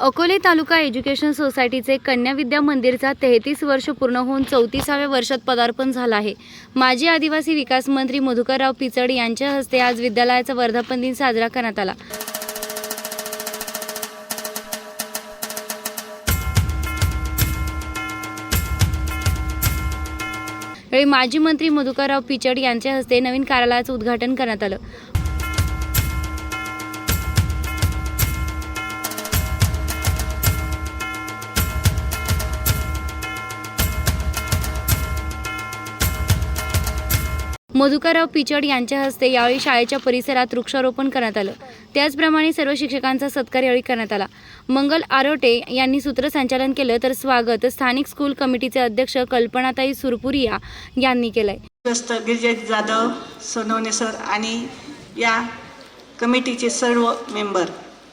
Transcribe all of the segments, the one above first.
अकोले तालुका education सोसायटीचे कन्या विद्या मंदिरचा तेहतीस वर्ष पूर्ण होऊन चौतीसाव्या वर्षात पदार्पण झालं आहे. माजी आदिवासी विकास मंत्री मधुकरराव पिचड यांच्या हस्ते आज विद्यालयाचा वर्धापन दिन साजरा करण्यात आला. यावेळी माजी मंत्री मधुकरराव पिचड यांच्या हस्ते नवीन कार्यालयाचं उद्घाटन करण्यात आलं. मधुकरराव पिचड यांच्या हस्ते यावेळी शाळेच्या परिसरात वृक्षारोपण करण्यात आलं. त्याचप्रमाणे सर्व शिक्षकांचा सत्कार यावेळी करण्यात आला. मंगल आरोटे यांनी सूत्रसंचालन केलं तर स्वागत स्थानिक स्कूल कमिटीचे अध्यक्ष कल्पनाताई सुरपुरिया यांनी केलंय. जाधव सोनवणे सर आणि या कमिटीचे सर्व मेंबर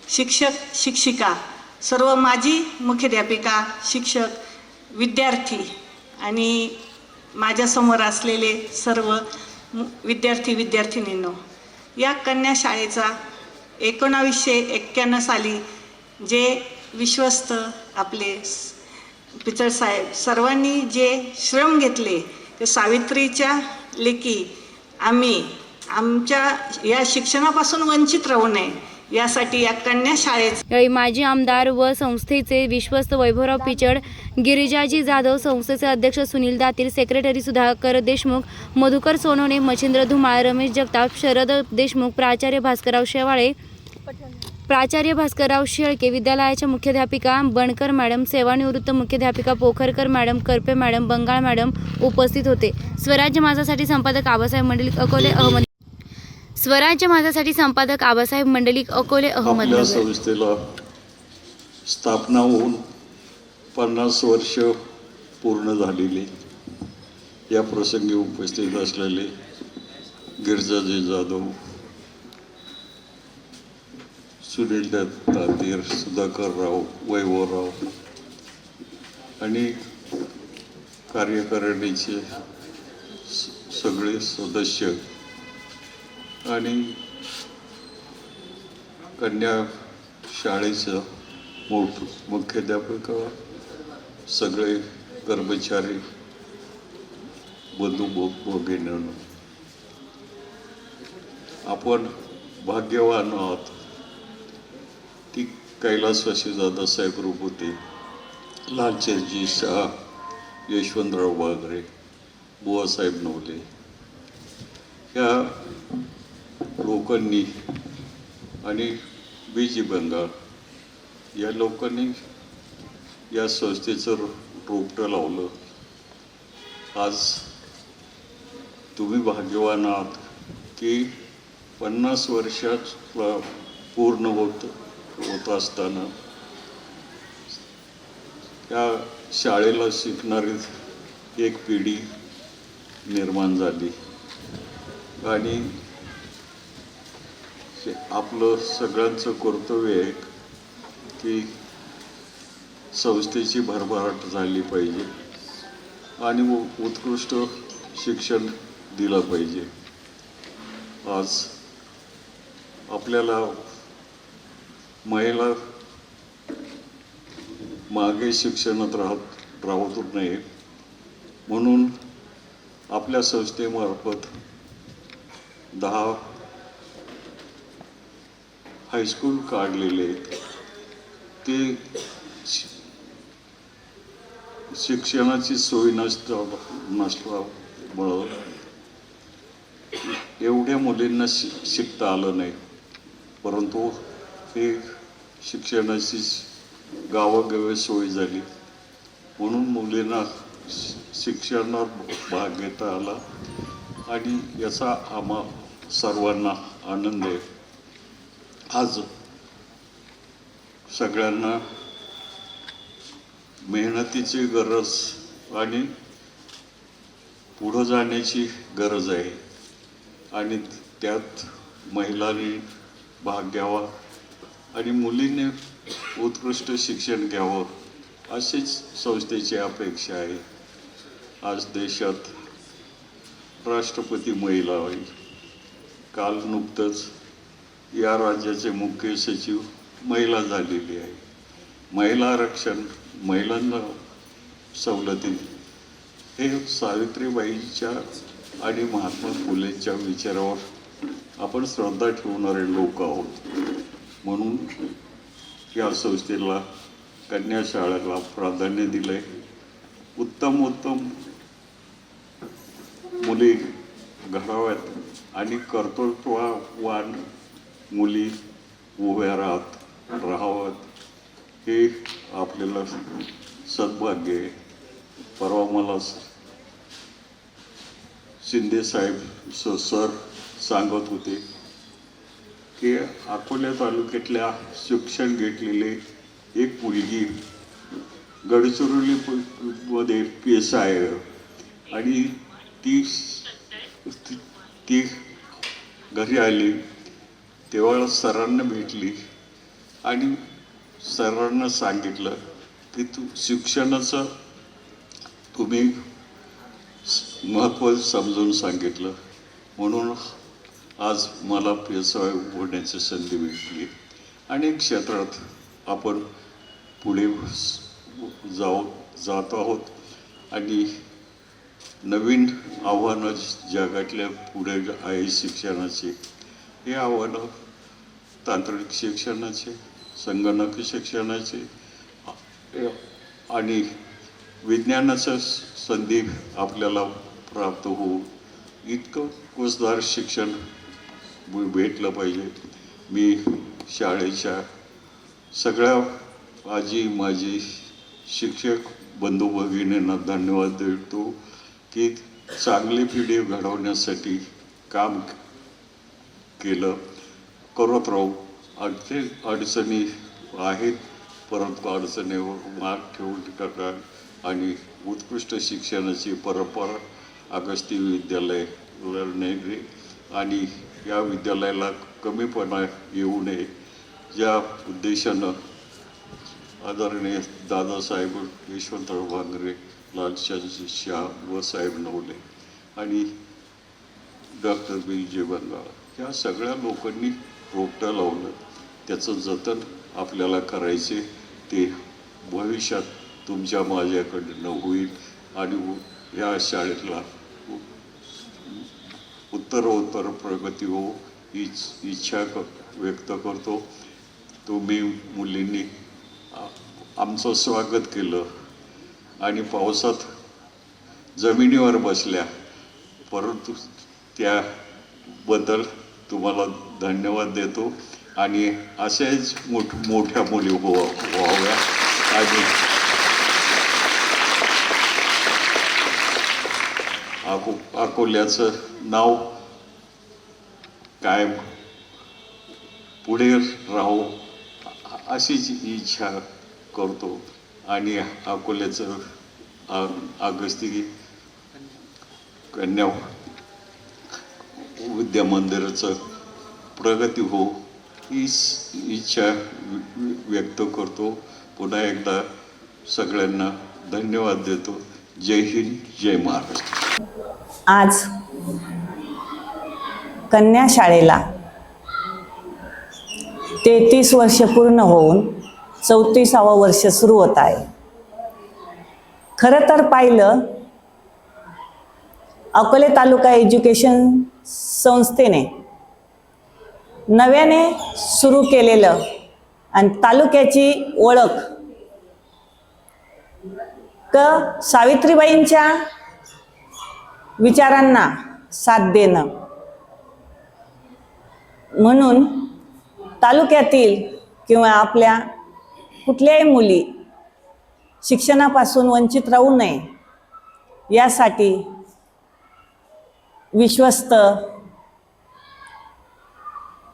शिक्षक शिक्षिका सर्व माजी मुख्याध्यापिका शिक्षक विद्यार्थी आणि माझ्यासमोर असलेले सर्व विद्यार्थी विद्यार्थिनींनो या कन्या शाळेचा एकोणावीसशे एक्क्याण्णव साली जे विश्वस्त आपले स- साहेब सर्वांनी जे श्रम घेतले ते सावित्रीच्या लेखी आम्ही आमच्या या शिक्षणापासून वंचित राहू नये. यासाठी या कन्या शाळेत माजी आमदार व संस्थेचे विश्वस्त वैभवराव पिचड गिरिजाजी जाधव संस्थेचे अध्यक्ष सुनील दातील सेक्रेटरी सुधाकर देशमुख मधुकर सोनवणे मच्छिंद्र धुमाळ रमेश जगताप शरद देशमुख प्राचार्य भास्करराव शेवाळे प्राचार्य भास्करराव शेळके विद्यालयाच्या मुख्याध्यापिका बणकर मॅडम सेवानिवृत्त मुख्याध्यापिका Pokharkar madam Karpe madam Bangal madam उपस्थित होते. स्वराज्य माझासाठी संपादक आबासाहेब मंडलिक अकोले अहमद स्वराज्य माझ्यासाठी संपादक आबासाहेब मंडलिक अकोले आपल्या अहमदनगर संस्थेला स्थापना होऊन पन्नास वर्ष पूर्ण झालेली या प्रसंगी उपस्थित असलेले गिरजाजी जाधव सुनील दत्त तातीर सुधाकरराव वैभवराव आणि कार्यकारिणीचे स- सगळे सदस्य आणि कन्या शाळेचं मोठ मुख्याध्यापक सगळे कर्मचारी बंधू भो- आपण भाग्यवान आहोत. ती कैलासवासी दादासाहेब होते लालचंदजी शहा यशवंतराव बागरे बुवासाहेब नवले या लोकांनी आणि बीजी बंगाल या लोकांनी या संस्थेचं रो- रोपटं लावलं. आज तुम्ही भाग्यवान आहात की पन्नास वर्षात पूर्ण होत होत असताना त्या शाळेला शिकणारी एक पिढी निर्माण झाली. आणि आपलं सगळ्यांचं कर्तव्य आहे की संस्थेची भरभराट झाली पाहिजे आणि उत्कृष्ट शिक्षण दिलं पाहिजे. आज आपल्याला महिला मागे शिक्षणात राहत राहत नये म्हणून आपल्या संस्थेमार्फत दहा हायस्कूल काढलेले आहेत. ते शि- शिक्षणाची सोय नसता नसल्यामुळं एवढ्या मुलींना शि शिकता आलं नाही. परंतु हे शिक्षणाची गावागावी सोय झाली. म्हणून मुलींना शिक्षणात भाग घेता आला. आणि याचा आम्हा सर्वांना आनंद आहे. आज सगळ्यांना मेहनतीची गरज आणि पुढं जाण्याची गरज आहे. आणि त्यात महिलांनी भाग घ्यावा आणि मुलीने उत्कृष्ट शिक्षण घ्यावं अशीच संस्थेची अपेक्षा आहे. आज देशात राष्ट्रपती महिला होईल. काल नुकतंच या राज्याचे मुख्य सचिव महिला झालेली आहे. महिला आरक्षण महिलांना सवलती हे सावित्रीबाईंच्या आणि महात्मा फुलेच्या विचारावर आपण श्रद्धा ठेवणारे लोक आहोत. म्हणून या संस्थेला कन्या शाळेला प्राधान्य दिलंय. उत्तम उत्तम मुली घडाव्यात आणि कर्तृत्ववान मुली उभ्या राहत राहावत हे आपल्याला सद्भाग्य आहे. परवा मला शिंदे साहेब स सर सांगत होते की अकोल्या तालुक्यातल्या शिक्षण घेतलेले एक मुलगी गडचिरोली मध्ये पी एस आय आहे आणि ती- ती घरी आली. तेव्हा सरांना भेटली आणि सरांना सांगितलं की तू शिक्षणाचं तुम्ही महत्त्व समजून सांगितलं. म्हणून आज मला पी एस आय होण्याची संधी भेटली. अनेक क्षेत्रात आपण पुढे जाऊ जात आहोत आणि नवीन आव्हानं जगातल्या पुढे आहे शिक्षणाची. हे आव्हानं तांत्रिक शिक्षणाचे संगणक शिक्षणाचे आणि विज्ञानाचं संधी आपल्याला प्राप्त होऊ इतकं कोसदार शिक्षण भेटलं पाहिजे. मी शाळेच्या सगळ्या आजी माझी शिक्षक बंधू भगिनींना धन्यवाद देतो की चांगली पिढी घडवण्यासाठी काम केलं. करत राहू अडचणी अडचणी आहेत परंतु अडचणीवर मात ठेवून टाका आणि उत्कृष्ट शिक्षणाची परंपरा अगस्ती विद्यालय नेगरी आणि या विद्यालयाला कमीपणा येऊ नये या उद्देशानं आदरणीय दादासाहेब यशवंतराव भांगरे लालचंद शाह व साहेब नवले आणि डॉक्टर बिलजे बंगाळ या सगळ्या लोकांनी रोपटं लावलं. त्याचं जतन आपल्याला करायचे ते भविष्यात तुमच्या माझ्याकडनं होईल आणि या शाळेतला उत्तरोत्तर प्रगती हो हीच इच्छा क व्यक्त करतो. तुम्ही मुलींनी आमचं स्वागत केलं. आणि पावसात जमिनीवर बसल्या परंतु त्याबद्दल तुम्हाला धन्यवाद देतो. आणि असेच मोठ मोठ्या मुली हो व्हाव्या. आणि अको अकोल्याचं नाव कायम पुढे राहू अशीच इच्छा करतो. आणि अकोल्याचं अगस्ती कन्या विद्या मंदिराचं प्रगती हो हीच इच्छा व्यक्त करतो. पुन्हा एकदा सगळ्यांना धन्यवाद देतो. जय हिंद जय महाराष्ट्र. आज कन्या शाळेला तेहतीस वर्ष पूर्ण होऊन चौतीसावं वर्ष सुरू होत आहे. खरं तर पाहिलं अकोले तालुका एज्युकेशन संस्थेने नव्याने सुरू केलेलं आणि तालुक्याची ओळख क सावित्रीबाईंच्या विचारांना साथ देणं. म्हणून तालुक्यातील किंवा आपल्या कुठल्याही मुली शिक्षणापासून वंचित राहू नये यासाठी विश्वस्त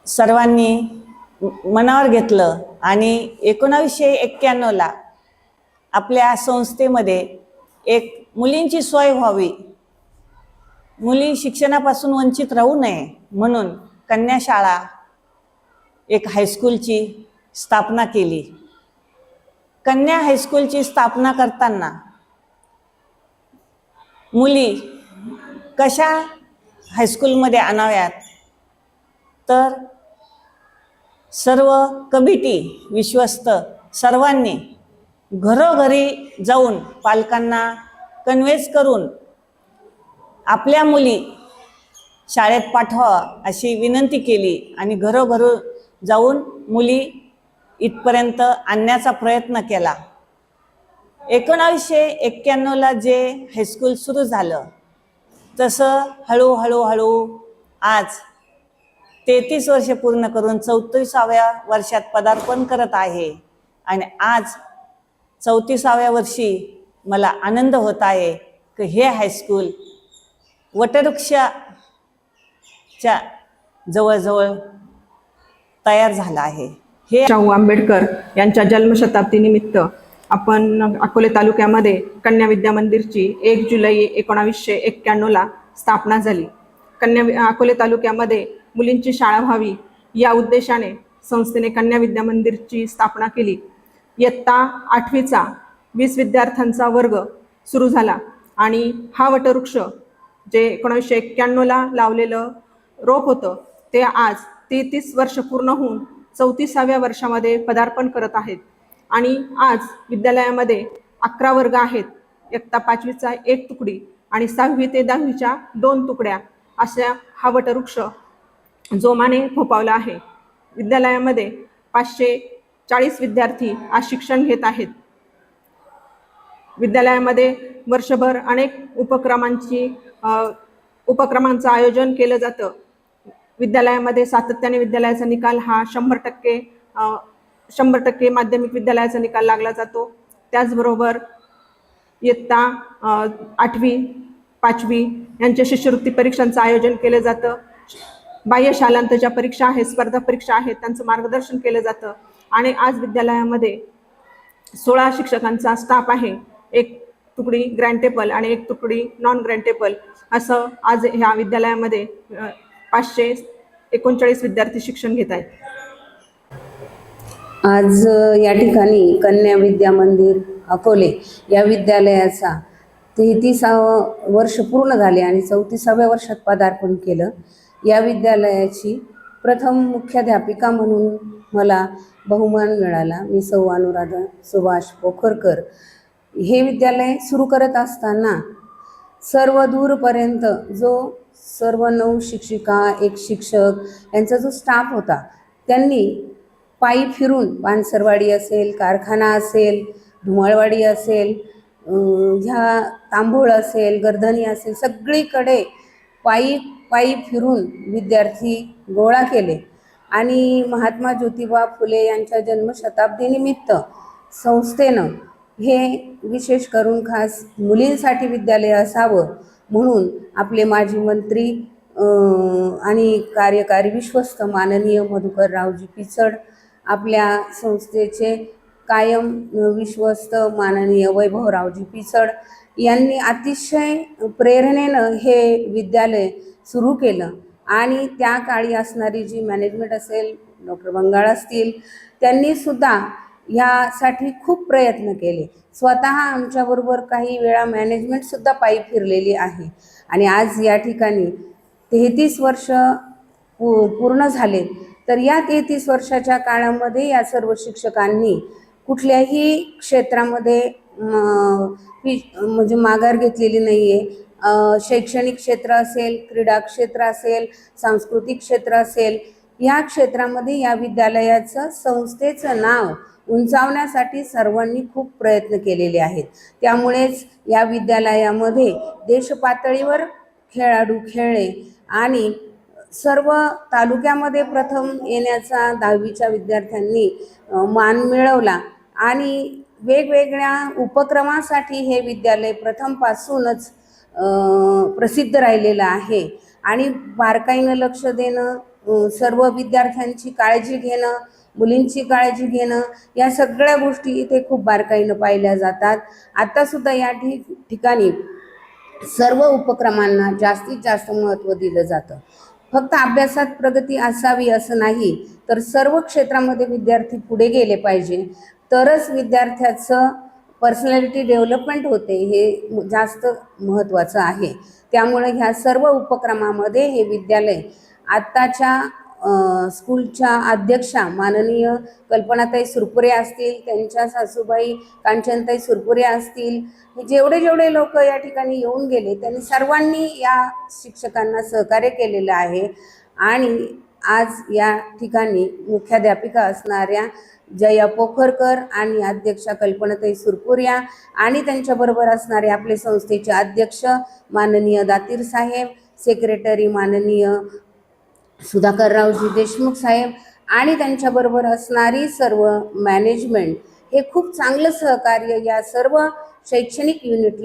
सर्वांनी मनावर घेतलं आणि एकोणावीसशे एक्क्याण्णवला आपल्या संस्थेमध्ये एक मुलींची सोय व्हावी. मुली शिक्षणापासून वंचित राहू नये म्हणून कन्या शाळा एक हायस्कूलची स्थापना केली. कन्या हायस्कूलची स्थापना करताना मुली कशा हायस्कूलमध्ये आणाव्यात. तर सर्व कमिटी विश्वस्त सर्वांनी घरोघरी जाऊन पालकांना कन्व्हेन्स करून आपल्या मुली शाळेत पाठवा अशी विनंती केली आणि घरोघरो जाऊन मुली इथपर्यंत आणण्याचा प्रयत्न केला. एकोणावीसशे एक्क्याण्णवला जे हायस्कूल सुरू झालं तसं हळूहळू हळू आज तेहतीस वर्ष पूर्ण करून चौतीसाव्या वर्षात पदार्पण करत आहे. आणि आज चौतीसाव्या वर्षी मला आनंद होत आहे की हे हायस्कूल वटवृक्षाच्या जवळजवळ तयार झालं आहे. हे शाहू आंबेडकर यांच्या जन्मशताब्दीनिमित्त आपण अकोले तालुक्यामध्ये कन्या विद्या मंदिरची एक जुलै एकोणावीसशे एक्क्याण्णवला स्थापना झाली. कन्या अकोले तालुक्यामध्ये मुलींची शाळा व्हावी या उद्देशाने संस्थेने कन्या विद्या मंदिरची स्थापना केली. इयत्ता आठवीचा वीस विद्यार्थ्यांचा वर्ग सुरू झाला आणि हा वटवृक्ष जे एकोणावीसशे एक्क्याण्णवला लावलेलं रोप होतं ते आज तेहतीस वर्ष पूर्ण होऊन चौतीसाव्या वर्षामध्ये पदार्पण करत आहेत. आणि आज विद्यालयामध्ये अकरा वर्ग आहेत. इयत्ता पाचवीचा एक तुकडी आणि सहावी ते दहावीच्या दोन तुकड्या अशा हा वटवृक्ष जोमाने फोपावला आहे. विद्यालयामध्ये पाचशे चाळीस विद्यार्थी आज शिक्षण घेत आहेत. विद्यालयामध्ये वर्षभर अनेक उपक्रमांची उपक्रमांचं आयोजन केलं जातं. विद्यालयामध्ये सातत्याने विद्यालयाचा निकाल हा शंभर टक्के शंभर टक्के माध्यमिक विद्यालयाचा निकाल लागला जातो. त्याचबरोबर इयत्ता आठवी पाचवी यांच्या शिष्यवृत्ती परीक्षांचं आयोजन केलं जातं. बाह्य शालांत ज्या परीक्षा आहेत स्पर्धा परीक्षा आहेत त्यांचं मार्गदर्शन केलं जातं. आणि आज विद्यालयामध्ये सोळा शिक्षकांचा स्टाफ आहे. एक तुकडी ग्रँटेबल आणि एक तुकडी नॉन ग्रँटेबल असं आज ह्या विद्यालयामध्ये पाचशे एकोणचाळीस विद्यार्थी शिक्षण घेत आहेत. आज या ठिकाणी कन्या विद्या मंदिर अकोले या विद्यालयाचा तेहतीसावं वर्ष पूर्ण झाले आणि चौतीसाव्या वर्षात पदार्पण केलं. या विद्यालयाची प्रथम मुख्याध्यापिका म्हणून मला बहुमान मिळाला. मी सौ अनुराधा सुभाष पोखरकर हे विद्यालय सुरू करत असताना सर्व दूरपर्यंत जो सर्व नऊ शिक्षिका एक शिक्षक यांचा जो स्टाफ होता त्यांनी पायी फिरून वानसरवाडी असेल कारखाना असेल धुमाळवाडी असेल ह्या तांबूळ असेल गर्धनी असेल सगळीकडे पायी पायी फिरून विद्यार्थी गोळा केले. आणि महात्मा ज्योतिबा फुले यांच्या जन्मशताब्दीनिमित्त संस्थेनं हे विशेष करून खास मुलींसाठी विद्यालय असावं म्हणून आपले माजी मंत्री आणि कार्यकारी विश्वस्त माननीय मधुकररावजी पिचड आपल्या संस्थेचे कायम विश्वस्त माननीय वैभवरावजी पिचड यांनी अतिशय प्रेरणेनं हे विद्यालय सुरू केलं. आणि त्या काळी असणारी जी मॅनेजमेंट असेल डॉक्टर बंगाळ असतील त्यांनी सुद्धा ह्यासाठी खूप प्रयत्न केले. स्वतः आमच्याबरोबर काही वेळा मॅनेजमेंटसुद्धा पायी फिरलेली आहे. आणि आज या ठिकाणी तेहतीस वर्ष पू पूर्ण झाले. तर या तेहतीस वर्षाच्या काळामध्ये या सर्व शिक्षकांनी कुठल्याही क्षेत्रामध्ये म्हणजे माघार घेतलेली नाही आहे शैक्षणिक क्षेत्र असेल क्रीडा क्षेत्र असेल सांस्कृतिक क्षेत्र असेल या क्षेत्रामध्ये या विद्यालयाचं संस्थेचं नाव उंचावण्यासाठी सर्वांनी खूप प्रयत्न केलेले आहेत. त्यामुळेच या विद्यालयामध्ये देशपातळीवर खेळाडू खेळले आणि सर्व तालुक्यामध्ये प्रथम येण्याचा दहावीच्या विद्यार्थ्यांनी मान मिळवला आणि वेगवेगळ्या उपक्रमासाठी हे विद्यालय प्रथमपासूनच प्रसिद्ध राहिलेलं आहे. आणि बारकाईनं लक्ष देणं सर्व विद्यार्थ्यांची काळजी घेणं मुलींची काळजी घेणं या सगळ्या गोष्टी इथे खूप बारकाईनं पाहिल्या जातात. आत्तासुद्धा या ठिकाणी सर्व उपक्रमांना जास्तीत जास्त महत्त्व दिलं जातं. फक्त अभ्यासात प्रगती असावी असं नाही तर सर्व क्षेत्रामध्ये विद्यार्थी पुढे गेले पाहिजे. तरच विद्यार्थ्याचं पर्सनॅलिटी डेव्हलपमेंट होते हे जास्त महत्त्वाचं आहे. त्यामुळे ह्या सर्व उपक्रमामध्ये हे विद्यालय आत्ताच्या स्कूलच्या अध्यक्षा माननीय कल्पनाताई सुरपुरे असतील त्यांच्या सासूबाई कांचनताई सुरपुरे असतील हे जेवढे जेवढे लोक या ठिकाणी येऊन गेले त्यांनी सर्वांनी या शिक्षकांना सहकार्य केलेलं आहे. आणि आज या ठिकाणी मुख्याध्यापिका असणाऱ्या जया पोखरकर आणि अध्यक्षा कल्पनाताई सुरपुर्या आणि त्यांच्याबरोबर असणारे आपले संस्थेचे अध्यक्ष माननीय दातीर साहेब सेक्रेटरी माननीय सुधाकररावजी देशमुख साहेब आणि त्यांच्याबरोबर असणारी सर्व मॅनेजमेंट हे खूप चांगलं सहकार्य या सर्व शैक्षणिक युनिट